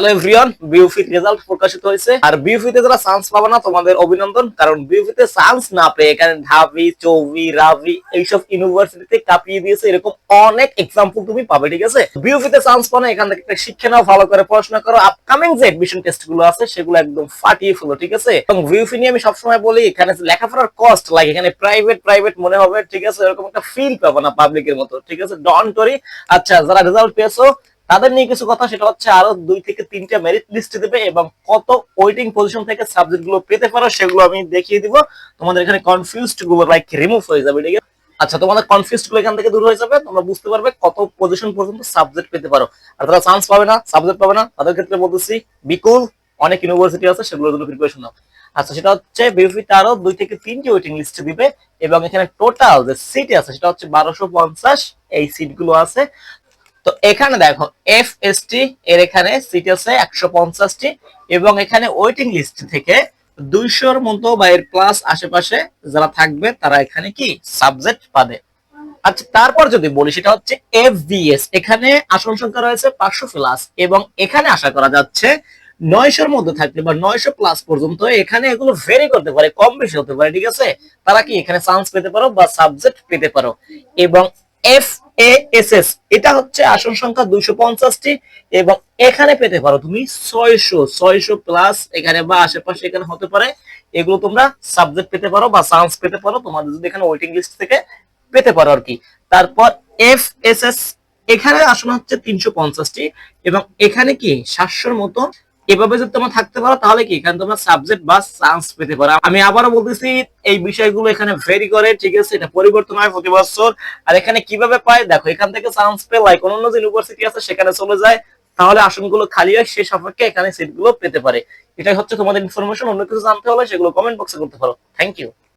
Hello everyone বিউফিট result প্রকাশিত হয়েছে। আর বিউফিতে যারা চান্স পাবে না, তোমাদের অভিনন্দন, কারণ বিউফিতে চান্স না পেয়ে এখানে ঢাবি, চৌবি, রাবি এইসব ইউনিভার্সিটিতে কাঁপিয়ে দিয়েছে। এরকম অনেক এক্সাম্পল তুমি পাবে, ঠিক আছে? বিউফিতে চান্স পাও না, এখান থেকে একটা শিক্ষা নাও, ভালো করে পড়াশোনা করো। আপকামিং যে এডমিশন টেস্টগুলো আছে, সেগুলো একদম ফাটিয়ে ফেলো, ঠিক আছে? এবং বিউফি নিয়ে আমি সবসময় বলি, এখানে লেখাপড়ার কস্ট লাগে এখানে প্রাইভেট প্রাইভেট মনে হবে, ঠিক আছে? এরকম একটা ফিল পাবো না পাবলিকের মতো, ঠিক আছে? ডন্ট করি আচ্ছা যারা রেজাল্ট পেয়েছ তাদের নিয়ে কিছু কথা, সেটা হচ্ছে আরও দুই থেকে তিনটা মেরিট লিস্ট দেবে এবং কত ওয়েটিং পজিশন থেকে সাবজেক্টগুলো পেতে পারো, সেগুলো আমি দেখিয়ে দিব। তোমাদের এখানে কনফিউজডগুলো লাইক রিমুভ হয়ে যাবে, ঠিক আছে? আচ্ছা তোমাদের কনফিউজগুলো এখান থেকে দূর হয়ে যাবে, তোমরা বুঝতে পারবে কত পজিশন পর্যন্ত সাবজেক্ট পেতে পারো। আর তারা চান্স পাবে না সাবজেক্ট পাবে না, তাদের ক্ষেত্রে বলতেছি বিকুল অনেক ইউনিভার্সিটি আছে, সেগুলোর জন্য প্রিপারেশন নাও। আচ্ছা সেটা হচ্ছে বিউপিতে আরও দুই থেকে তিনটি ওয়েটিং লিস্ট দিবে, এবং এখানে টোটাল যে সিট আছে, সেটা হচ্ছে বারোশো পঞ্চাশ, এই সিটগুলো আছে। তো এখানে দেখো এফ এস টি এর এখানে সিট আছে একশো পঞ্চাশটি এবং এখানে ওয়েটিং লিস্ট থেকে দুইশোর মতো বা এর প্লাস আশেপাশে যারা থাকবে, তারা এখানে কি সাবজেক্ট পাবে। আচ্ছা তারপর যদি বলি, সেটা হচ্ছে এফ এখানে আসন সংখ্যা রয়েছে পাঁচশো প্লাস এবং এখানে আশা করা যাচ্ছে নয়শোর মধ্যে থাকলে বা নয়শো প্লাস পর্যন্ত এখানে এগুলো ভেরি করতে পারে, কম বেশি হতে পারে, ঠিক আছে? তারা কি এখানে চান্স পেতে পারো বা সাবজেক্ট পেতে পারো। এবং এফ এ এস এস এটা হচ্ছে আসন সংখ্যা দুইশো পঞ্চাশটি এবং এখানে পেতে পারো তুমি ছয়শো ছয়শো প্লাস এখানে বা আশেপাশে এখানে হতে পারে। এগুলো তোমরা সাবজেক্ট পেতে পারো বা চান্স পেতে পারো, তোমাদের যদি এখানে ওয়েটিং লিস্ট থেকে পেতে পারো আর কি। তারপর এফ এস এস এখানে আসন হচ্ছে তিনশো পঞ্চাশটি এবং এখানে কি সাতশোর মতো এভাবে যদি তোমরা থাকতে পারো, তাহলে কি? এখানে তোমরা সাবজেক্ট বা চান্স পেতে পারো। আমি আবারও বলতেছি, এই বিষয়গুলো এখানে ভেরি করে, ঠিক আছে? এটা পরিবর্তন হয় প্রতি বছর। আর এখানে কীভাবে পায়? দেখো, এখান থেকে চান্স পেয়ে কোন অন্য ইউনিভার্সিটি আছে, সেখানে চলে যায়। তাহলে আসনগুলো খালি হয় সে সাপেক্ষে এখানে সিটগুলো পেতে পারে। এটাই হচ্ছে তোমাদের ইনফরমেশন অন্য কিছু জানতে হলে সেগুলো কমেন্ট বক্সে করতে পারো। Thank you